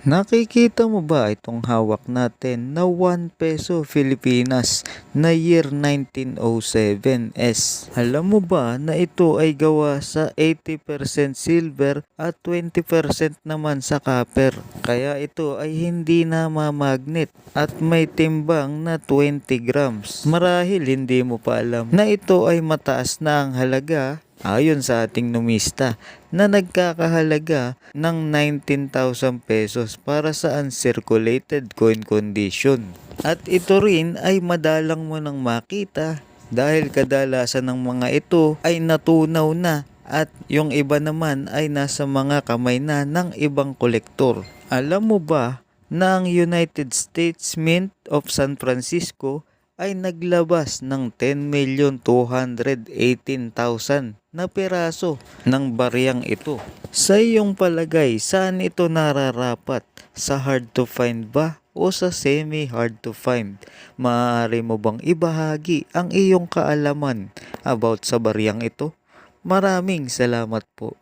Nakikita mo ba itong hawak natin na 1 peso Pilipinas na year 1907S? Alam mo ba na ito ay gawa sa 80% silver at 20% naman sa copper? Kaya ito ay hindi na mamagnet at may timbang na 20 grams. Marahil hindi mo pa alam na ito ay mataas na ang halaga ayon sa ating numista na nagkakahalaga ng 19,000 pesos para sa uncirculated coin condition. At ito rin ay madalang mo nang makita dahil kadalasan ng mga ito ay natunaw na at yung iba naman ay nasa mga kamay na ng ibang kolektor. Alam mo ba na ang United States Mint of San Francisco ay naglabas ng 10,218,000 na peraso ng bariyang ito. Sa iyong palagay, saan ito nararapat? Sa hard to find ba o sa semi hard to find? Maaari mo bang ibahagi ang iyong kaalaman about sa bariyang ito? Maraming salamat po.